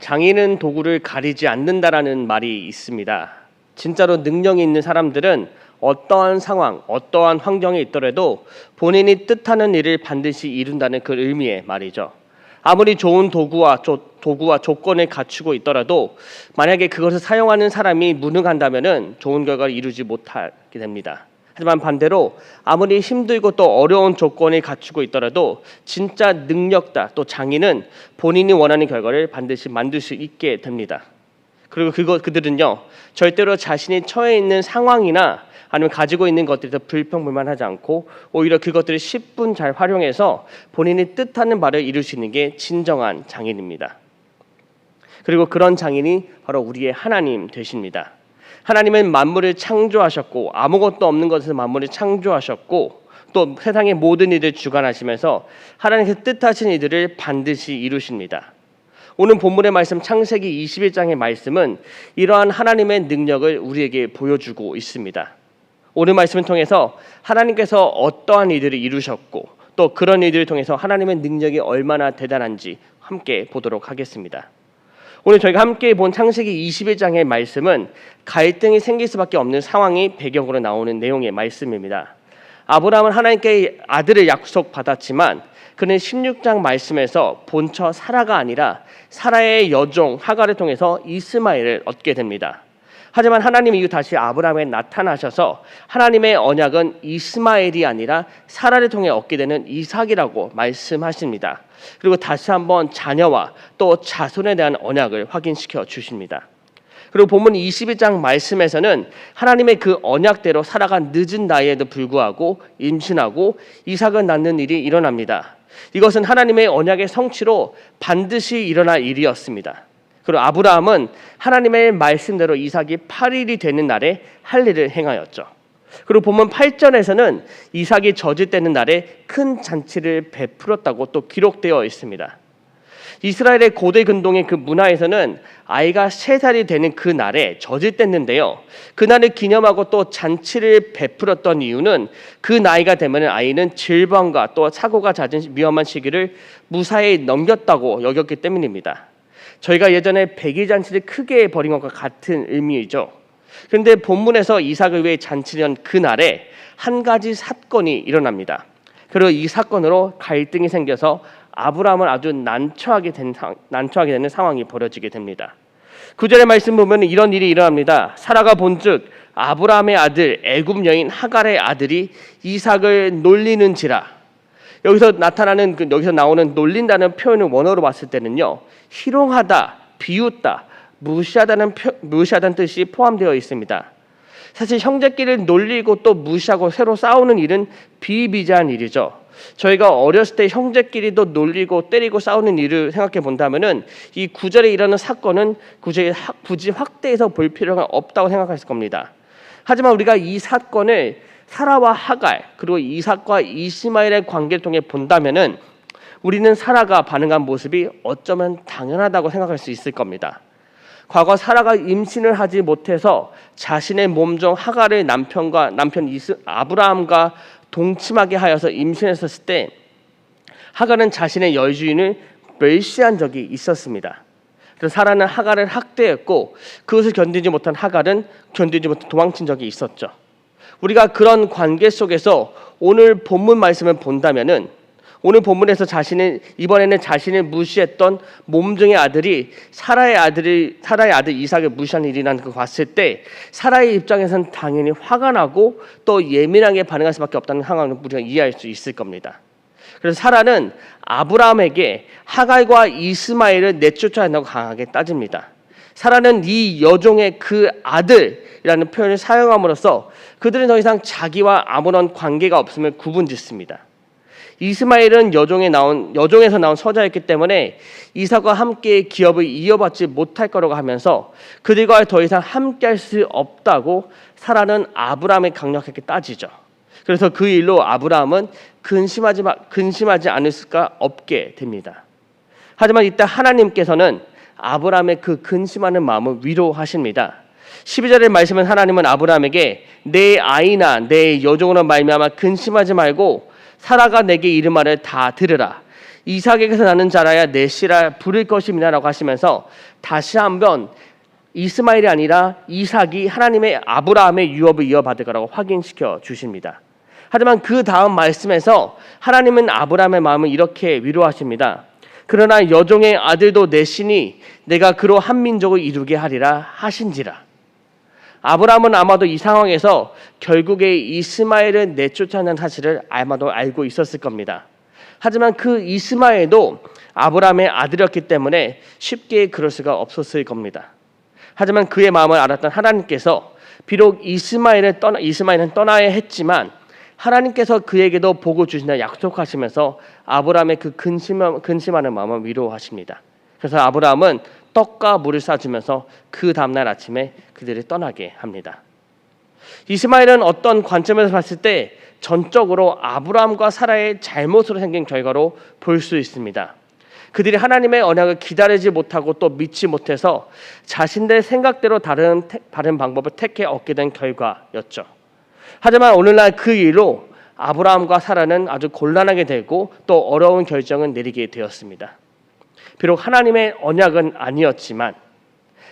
장인은 도구를 가리지 않는다라는 말이 있습니다. 진짜로 능력이 있는 사람들은 어떠한 상황, 어떠한 환경에 있더라도 본인이 뜻하는 일을 반드시 이룬다는 그 의미의 말이죠. 아무리 좋은 도구와 조, 도구와 조건을 갖추고 있더라도 만약에 그것을 사용하는 사람이 무능한다면은 좋은 결과를 이루지 못하게 됩니다. 하지만 반대로 아무리 힘들고 또 어려운 조건을 갖추고 있더라도 진짜 능력다 또 장인은 본인이 원하는 결과를 반드시 만들 수 있게 됩니다. 그리고 그거 그들은요 절대로 자신이 처해 있는 상황이나 아니면 가지고 있는 것들에서 불평불만하지 않고 오히려 그것들을 10분 잘 활용해서 본인이 뜻하는 바를 이룰 수 있는 게 진정한 장인입니다. 그리고 그런 장인이 바로 우리의 하나님 되십니다. 하나님은 만물을 창조하셨고 아무것도 없는 것에서 만물을 창조하셨고 또 세상의 모든 일을 주관하시면서 하나님께서 뜻하신 이들을 반드시 이루십니다. 오늘 본문의 말씀 창세기 21장의 말씀은 이러한 하나님의 능력을 우리에게 보여주고 있습니다. 오늘 말씀을 통해서 하나님께서 어떠한 일들을 이루셨고 또 그런 일들을 통해서 하나님의 능력이 얼마나 대단한지 함께 보도록 하겠습니다. 오늘 저희가 함께 본 창세기 21장의 말씀은 갈등이 생길 수밖에 없는 상황이 배경으로 나오는 내용의 말씀입니다. 아브라함은 하나님께 아들을 약속받았지만 그는 16장 말씀에서 본처 사라가 아니라 사라의 여종 하가를 통해서 이스마엘을 얻게 됩니다. 하지만 하나님 이후 다시 아브라함에 나타나셔서 하나님의 언약은 이스마엘이 아니라 사라를 통해 얻게 되는 이삭이라고 말씀하십니다. 그리고 다시 한번 자녀와 또 자손에 대한 언약을 확인시켜 주십니다. 그리고 본문 21장 말씀에서는 하나님의 그 언약대로 살아가 늦은 나이에도 불구하고 임신하고 이삭을 낳는 일이 일어납니다. 이것은 하나님의 언약의 성취로 반드시 일어날 일이었습니다. 그리고 아브라함은 하나님의 말씀대로 이삭이 8일이 되는 날에 할 일을 행하였죠. 그리고 보면 8절에서는 이삭이 저짓되는 날에 큰 잔치를 베풀었다고 또 기록되어 있습니다. 이스라엘의 고대 근동의 그 문화에서는 아이가 세 살이 되는 그 날에 저짓됐는데요. 그 날을 기념하고 또 잔치를 베풀었던 이유는 그 나이가 되면 아이는 질병과 또 사고가 잦은 위험한 시기를 무사히 넘겼다고 여겼기 때문입니다. 저희가 예전에 백일 잔치를 크게 벌인 것과 같은 의미이죠. 그런데 본문에서 이삭을 위해 잔치련 그날에 한 가지 사건이 일어납니다. 그리고 이 사건으로 갈등이 생겨서 아브라함을 아주 난처하게 된 난처하게 되는 상황이 벌어지게 됩니다. 구절의 말씀 보면 이런 일이 일어납니다. 사라가 본즉 아브라함의 아들 애굽 여인 하갈의 아들이 이삭을 놀리는지라. 여기서 나타나는 그 여기서 나오는 놀린다는 표현을 원어로 봤을 때는요. 희롱하다, 비웃다, 무시하다는 표, 무시하다는 뜻이 포함되어 있습니다. 사실 형제끼리 놀리고 또 무시하고 새로 싸우는 일은 비비자한 일이죠. 저희가 어렸을 때 형제끼리도 놀리고 때리고 싸우는 일을 생각해 본다면은 이 구절에 일어나는 사건은 굳이, 굳이 확대해서 볼 필요가 없다고 생각했을 겁니다. 하지만 우리가 이 사건을 사라와 하갈 그리고 이삭과 이스마엘의 관계를 통해 본다면은 우리는 사라가 반응한 모습이 어쩌면 당연하다고 생각할 수 있을 겁니다. 과거 사라가 임신을 하지 못해서 자신의 몸중 하갈의 남편과 남편 이스 아브라함과 동침하게 하여서 임신했었을 때 하갈은 자신의 여주인을 멸시한 적이 있었습니다. 그래서 사라는 하갈을 학대했고 그것을 견디지 못한 하갈은 견디지 못해 도망친 적이 있었죠. 우리가 그런 관계 속에서 오늘 본문 말씀을 본다면은 오늘 본문에서 자신을 이번에는 자신을 무시했던 몸종의 아들이 사라의 아들이 사라의 아들 이삭을 무시한 일이라는 걸 봤을 때 사라의 입장에서는 당연히 화가 나고 또 예민하게 반응할 수밖에 없다는 상황을 우리가 이해할 수 있을 겁니다. 그래서 사라는 아브라함에게 하갈과 이스마엘을 내쫓아야 한다고 강하게 따집니다. 사라는 이 여종의 그 아들이라는 표현을 사용함으로써 그들은 더 이상 자기와 아무런 관계가 없음을 구분짓습니다. 이스마엘은 여종에 나온 여종에서 나온 서자였기 때문에 이삭과 함께 기업을 이어받지 못할 거라고 하면서 그들과 더 이상 함께할 수 없다고 사라는 아브라함에 강력하게 따지죠. 그래서 그 일로 아브라함은 근심하지 근심하지 않을 수가 없게 됩니다. 하지만 이때 하나님께서는 아브라함의 그 근심하는 마음을 위로하십니다. 12절의 말씀은 하나님은 아브라함에게 내 아이나 내 여종으로 말미암아 근심하지 말고 사라가 내게 이르말을 다 들으라. 이삭에게서 나는 자라야 내 씨라 부를 것임이라고 하시면서 다시 한번 이스마엘이 아니라 이삭이 하나님의 아브라함의 유업을 이어받을 거라고 확인시켜 주십니다. 하지만 그 다음 말씀에서 하나님은 아브라함의 마음을 이렇게 위로하십니다. 그러나 여종의 아들도 내 신이 내가 그로 한 민족을 이루게 하리라 하신지라. 아브라함은 아마도 이 상황에서 결국에 이스마엘을 내쫓아낸 사실을 아마도 알고 있었을 겁니다. 하지만 그 이스마엘도 아브라함의 아들이었기 때문에 쉽게 그럴 수가 없었을 겁니다. 하지만 그의 마음을 알았던 하나님께서 비록 이스마엘을 떠나 이스마엘은 떠나야 했지만 하나님께서 그에게도 복을 주신다 약속하시면서 아브라함의 그 근심 근심하는 마음을 위로하십니다. 그래서 아브라함은 떡과 물을 싸주면서 그 다음날 아침에 그들을 떠나게 합니다. 이스마엘은 어떤 관점에서 봤을 때 전적으로 아브라함과 사라의 잘못으로 생긴 결과로 볼 수 있습니다. 그들이 하나님의 언약을 기다리지 못하고 또 믿지 못해서 자신들 생각대로 다른 다른 방법을 택해 얻게 된 결과였죠. 하지만 오늘날 그 일로 아브라함과 사라는 아주 곤란하게 되고 또 어려운 결정을 내리게 되었습니다. 비록 하나님의 언약은 아니었지만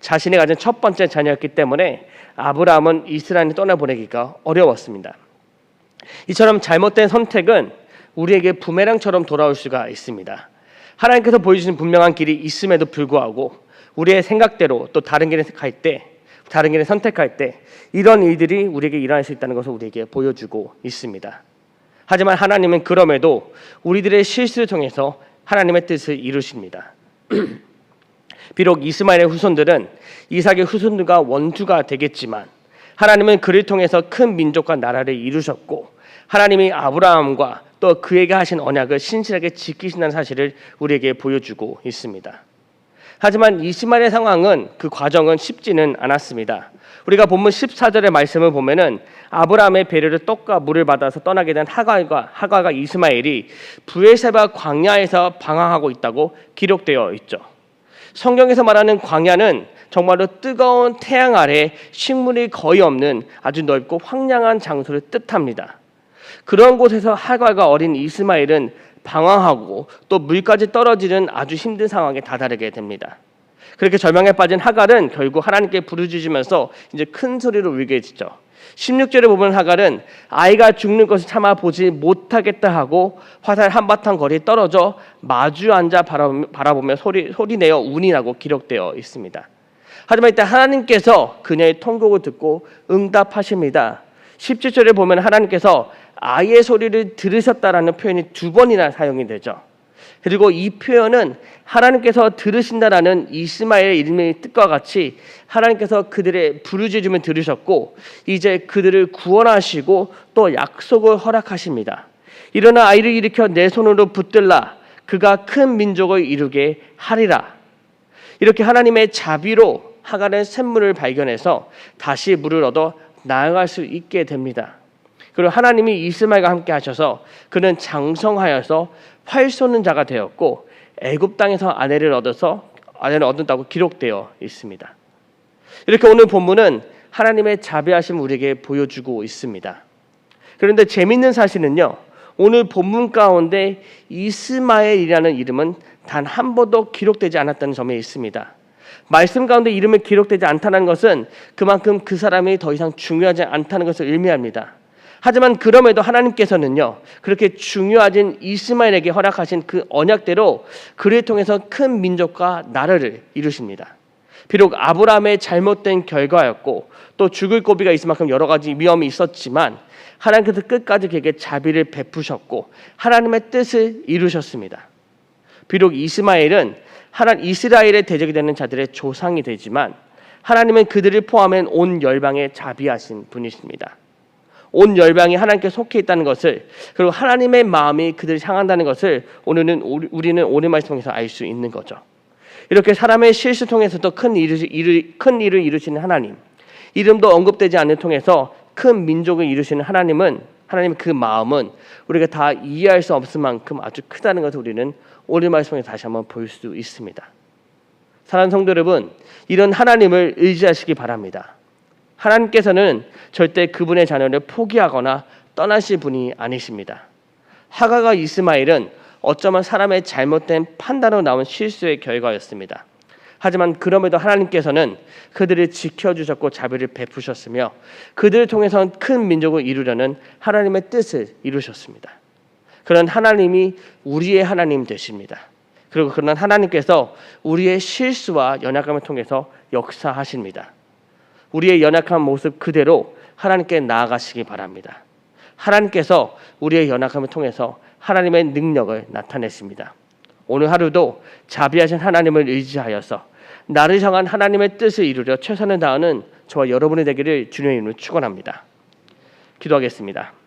자신이 가진 첫 번째 자녀였기 때문에 아브라함은 이스라엘을 떠나보내기가 어려웠습니다. 이처럼 잘못된 선택은 우리에게 부메랑처럼 돌아올 수가 있습니다. 하나님께서 보여주신 분명한 길이 있음에도 불구하고 우리의 생각대로 또 다른 길을 갈 때, 다른 길을 선택할 때 이런 일들이 우리에게 일어날 수 있다는 것을 우리에게 보여주고 있습니다. 하지만 하나님은 그럼에도 우리들의 실수를 통해서 하나님의 뜻을 이루십니다. 비록 이스마엘의 후손들은 이삭의 후손들과 원주가 되겠지만 하나님은 그를 통해서 큰 민족과 나라를 이루셨고 하나님이 아브라함과 또 그에게 하신 언약을 신실하게 지키신다는 사실을 우리에게 보여주고 있습니다. 하지만 이스마엘의 상황은 그 과정은 쉽지는 않았습니다. 우리가 본문 14절의 말씀을 보면은 아브라함의 배려를 떡과 물을 받아서 떠나게 된 하갈과 하갈과 이스마엘이 부에세바 광야에서 방황하고 있다고 기록되어 있죠. 성경에서 말하는 광야는 정말로 뜨거운 태양 아래 식물이 거의 없는 아주 넓고 황량한 장소를 뜻합니다. 그런 곳에서 하갈과 어린 이스마엘은 방황하고 또 물까지 떨어지는 아주 힘든 상황에 다다르게 됩니다. 그렇게 절망에 빠진 하갈은 결국 하나님께 부르짖으면서 이제 큰 소리로 울게 되죠. 16절에 보면 하갈은 아이가 죽는 것을 참아 보지 못하겠다 하고 화살 한바탕 거리 떨어져 마주 앉아 바라보며 소리 소리 내어 운이 나고 기록되어 있습니다. 하지만 이때 하나님께서 그녀의 통곡을 듣고 응답하십니다. 17절에 보면 하나님께서 아이의 소리를 들으셨다라는 표현이 두 번이나 사용이 되죠. 그리고 이 표현은 하나님께서 들으신다라는 이스마엘의 이름의 뜻과 같이 하나님께서 그들의 부르짖음을 들으셨고 이제 그들을 구원하시고 또 약속을 허락하십니다. 일어나 아이를 일으켜 내 손으로 붙들라 그가 큰 민족을 이루게 하리라. 이렇게 하나님의 자비로 하갈의 샘물을 발견해서 다시 물을 얻어 나아갈 수 있게 됩니다. 그리고 하나님이 이스마엘과 함께 하셔서 그는 장성하여서 활 쏘는 자가 되었고 애굽 땅에서 아내를 얻어서 아내를 얻는다고 기록되어 있습니다. 이렇게 오늘 본문은 하나님의 자비하심 우리에게 보여주고 있습니다. 그런데 재밌는 사실은요. 오늘 본문 가운데 이스마엘이라는 이름은 단 한 번도 기록되지 않았다는 점에 있습니다. 말씀 가운데 이름이 기록되지 않다는 것은 그만큼 그 사람이 더 이상 중요하지 않다는 것을 의미합니다. 하지만 그럼에도 하나님께서는요 그렇게 중요하진 이스마엘에게 허락하신 그 언약대로 그를 통해서 큰 민족과 나라를 이루십니다. 비록 아브라함의 잘못된 결과였고 또 죽을 고비가 있을 만큼 여러 가지 위험이 있었지만 하나님께서 끝까지 그에게 자비를 베푸셨고 하나님의 뜻을 이루셨습니다. 비록 이스마엘은 하나 이스라엘의 대적이 되는 자들의 조상이 되지만 하나님은 그들을 포함한 온 열방에 자비하신 분이십니다. 온 열방이 하나님께 속해 있다는 것을 그리고 하나님의 마음이 그들을 향한다는 것을 오늘은 우리는 오늘 말씀에서 알 수 있는 거죠. 이렇게 사람의 실수 통해서도 큰 일을, 이루, 큰 일을 이루시는 하나님, 이름도 언급되지 않는 통해서 큰 민족을 이루시는 하나님은 하나님 그 마음은 우리가 다 이해할 수 없을 만큼 아주 크다는 것을 우리는 오늘 말씀에 다시 한번 볼 수 있습니다. 사랑하는 성도 여러분, 이런 하나님을 의지하시기 바랍니다. 하나님께서는 절대 그분의 자녀를 포기하거나 떠나실 분이 아니십니다. 하가가 이스마엘은 어쩌면 사람의 잘못된 판단으로 나온 실수의 결과였습니다. 하지만 그럼에도 하나님께서는 그들을 지켜주셨고 자비를 베푸셨으며 그들을 통해서 큰 민족을 이루려는 하나님의 뜻을 이루셨습니다. 그런 하나님이 우리의 하나님 되십니다. 그리고 그런 하나님께서 우리의 실수와 연약함을 통해서 역사하십니다. 우리의 연약한 모습 그대로 하나님께 나아가시기 바랍니다. 하나님께서 우리의 연약함을 통해서 하나님의 능력을 나타내십니다. 오늘 하루도 자비하신 하나님을 의지하여서 나를 향한 하나님의 뜻을 이루려 최선을 다하는 저와 여러분이 되기를 주님의 이름으로 축원합니다. 기도하겠습니다.